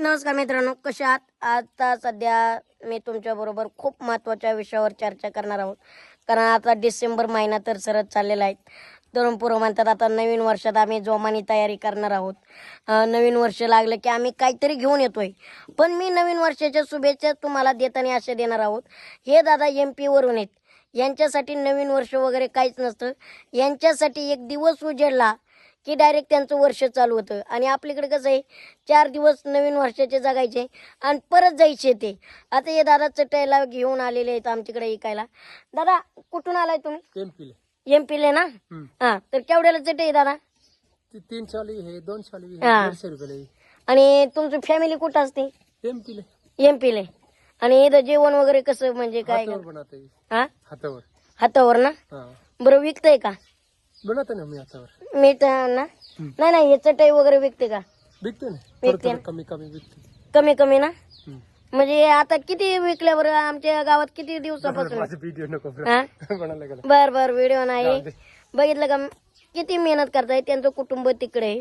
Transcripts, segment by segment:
नमस्कार मित्रांनो कशा आहात? आता सध्या मी तुमच्या बरोबर खूप महत्त्वाच्या विषयावर चर्चा करणार आहोत. कारण आता डिसेंबर महिना तर सरत चाललेला आहे. तरुण पोरं म्हणतात आता नवीन वर्षात आम्ही जोमानी तयारी करणार आहोत. नवीन वर्ष लागलं की आम्ही काहीतरी घेऊन येतोय. पण मी नवीन वर्षाच्या शुभेच्छा तुम्हाला देताना असे देणार आहोत. हे दादा एम वरून आहेत. यांच्यासाठी नवीन वर्ष वगैरे काहीच नसतं. यांच्यासाठी एक दिवस उजेडला. की डायरेक्ट त्यांचं वर्ष चालू होतं. आणि आपल्याकडे कसं आहे चार दिवस नवीन वर्षाचे जगायचे आणि परत जायचे ते. आता हे दादा चटायला घेऊन आलेले आहेत आमच्याकडे ऐकायला. दादा कुठून आलाय तुम्ही? एमपीले एम पीले ना? हा तर केवढ्याला चटई आहे दादा? तीन चाली हे दोन चाली हा. आणि तुमची फॅमिली कुठं असते? एमपीले एम पीले आणि इथं जेवण वगैरे कसं म्हणजे काय? हातावर हातावर. हातावर ना? बरं विकतंय का? बनवते ना मी हातावर मी तर ना नाही नाही हे चटई वगैरे विकते का? विकते ना थोडं विकते थोडं कमी कमी विकते. कमी कमी ना? हम्म. म्हणजे आता किती विकल्यावर आमच्या गावात किती दिवसापासून? माझे व्हिडिओ नको हा? बनायला गेला बर बर व्हिडिओ नाही. बघितलं का? किती मेहनत करतायत त्यांचं कुटुंब तिकडे आहे.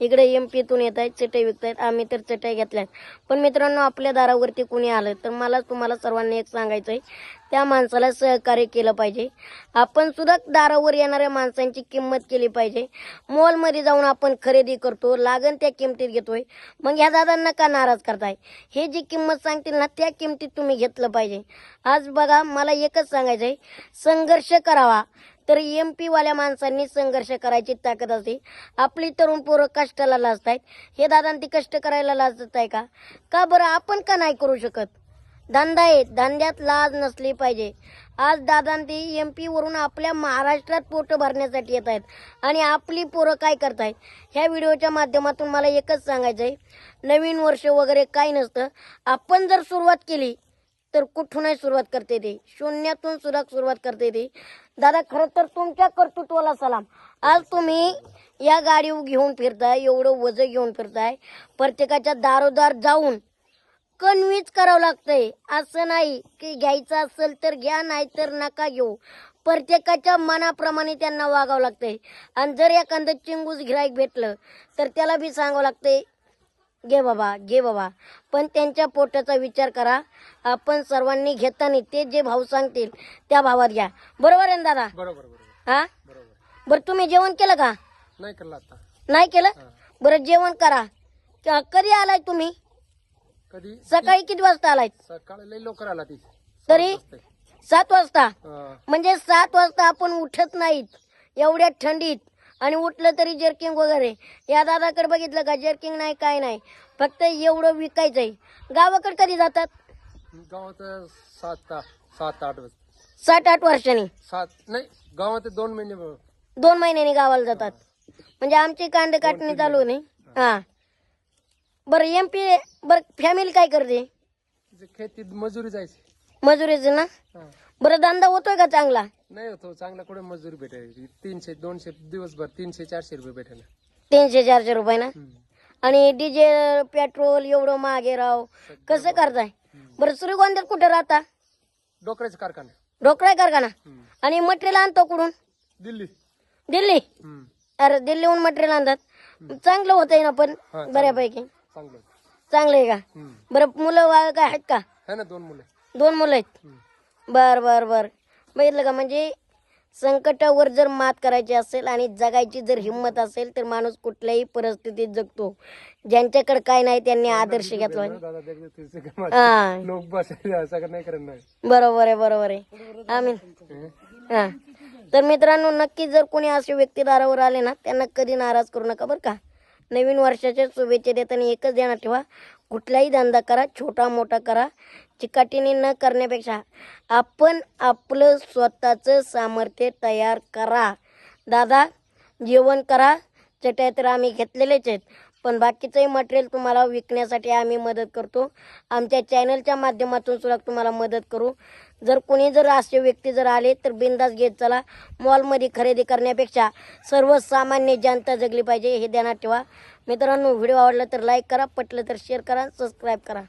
इकडे एम पीतून येत आहेत चटई विकतायत आम्ही तर चटई घेतल्यात. पण मित्रांनो आपल्या दारावरती कुणी आलं तर मला तुम्हाला सर्वांनी एक सांगायचं आहे त्या माणसाला सहकार्य केलं पाहिजे. आपण सुद्धा दारावर येणाऱ्या माणसांची किंमत केली पाहिजे. मॉलमध्ये जाऊन आपण खरेदी करतो लागन त्या किमतीत घेतोय. मग ह्या दादांना का नाराज करताय? हे जी किंमत सांगतील ना त्या किमतीत तुम्ही घेतलं पाहिजे. आज बघा मला एकच सांगायचं आहे संघर्ष करावा. तर एम पीवाल्या माणसांनी संघर्ष करायची ताकद असते. आपली तरुण पोरं कष्टाला लाजत आहेत हे दादांती कष्ट करायला लाजत आहे का? का बरं? आपण का नाही करू शकत? धंदा आहे. धंद्यात लाज नसली पाहिजे. आज दादांती एम वरून आपल्या महाराष्ट्रात पोट भरण्यासाठी येत आहेत. आणि आपली पोरं काय करतायत? ह्या व्हिडिओच्या माध्यमातून मला एकच सांगायचं आहे नवीन वर्ष वगैरे काय नसतं. आपण जर सुरुवात केली तर कुठूनही सुरुवात करते ते. शून्यातून सुद्धा सुरुवात करते ते. दादा खरं तर तुमच्या कर्तृत्वाला सलाम. आज तुम्ही या गाडी घेऊन फिरताय एवढं वजन घेऊन फिरताय. प्रत्येकाच्या दारोदार जाऊन कन्व्हिन्स करावं लागतंय. असं नाही की घ्यायचं असेल तर घ्या नाही तर नका घेऊ. प्रत्येकाच्या मनाप्रमाणे त्यांना वागावं लागतंय. आणि जर एखादं चिंगूस गिराईक भेटलं तर त्याला बी सांगावं लागतंय घे बाबा घे बाबा. पण त्यांच्या पोटाचा विचार करा. आपण सर्वांनी घेताना ते जे भाव सांगतील त्या भावात घ्या. बरोबर आहे ना दादा? बरोबर बरोबर. हा? बरोबर. बरं तुम्ही जेवण केलं का? नाही करला आता. नाही केलं. बरं जेवण करा. क- कधी आलाय तुम्ही? कधी? सकाळी किती वाजता आलाय? सकाळी लई लवकर आला ती. तरी? सात वाजता? हा. म्हणजे सात वाजता आपण उठत नाहीत. एवढ्या थंडीत. आणि उठलं तरी जर्किंग वगैरे. या दादाकडे बघितलं का जर्किंग नाही काय नाही. फक्त एवढं विकायचंय. गावाकडे कधी जातात? गावात सात सात आठ सात आठ वर्षांनी. सात नाही गावात दोन महिने दोन महिन्यांनी गावाला जातात. म्हणजे आमची कांड काटणी चालू नाही? हा. बरं एम पी बरं फॅमिली काय करते? जे खेतीत मजुरी जायची. मजुरीचं ना? हा. बरं धंदा होतोय का चांगला? नाही होतो चांगला कुठे मजुरी भेटायची? तीनशे दोनशे दिवसभर तीनशे चारशे रुपये भेटायला तीनशे चारशे रुपये ना? हम्म. आणि डिझेल पेट्रोल एवढं मागे राव कसं करताय? बरं श्रीगोंद्यात कुठे राहता? डोकऱ्याचा कारखाना ढोकळा कारखाना? हम्म. आणि मटेरियल आणतो कुठून? दिल्ली. दिल्ली? हम्म. अरे दिल्लीहून मटेरियल आणतात? चांगलं होतंय ना पण हा, चांगलं. बऱ्यापैकी. चांगलं. चांगलं आहे का? हम्म. बरं मुलं वा- काय आहेत का? है ना दोन मुलं. दोन मुलं आहेत. बर बर बर. बघितलं का म्हणजे संकटावर जर मात करायची असेल आणि जगायची जर हिंमत असेल तर माणूस कुठल्याही परिस्थितीत जगतो. ज्यांच्याकडे काय नाही त्यांनी आदर्श घेतला हा. नाही बरोबर आहे बरोबर आहे. आम्ही हं? हा तर मित्रांनो नक्की जर कोणी असे व्यक्ती दारावर आले ना त्यांना कधी नाराज करू नका बरं का. नवीन वर्षाच्या शुभेच्छा देताना एकच ध्यानात ठेवा. कुठलाही धंदा करा छोटा मोठा करा. चिकाटीने न करण्यापेक्षा आपण आपलं स्वतःचं सामर्थ्य तयार करा. दादा जेवण करा. चटया तर आम्ही घेतलेलेच आहेत पण बाकीचंही मटेरियल तुम्हाला विकण्यासाठी आम्ही मदत करतो. आमच्या चॅनलच्या माध्यमातून सुद्धा तुम्हाला मदत करू. जर कोणी जर असे व्यक्ती जर आले तर बिंदास घेत चला. मॉलमध्ये खरेदी करण्यापेक्षा सर्वसामान्य जनता जगली पाहिजे हे ध्यानात ठेवा. मित्रांनो व्हिडिओ आवडला तर लाईक करा पटलं तर शेअर करा सबस्क्राईब करा.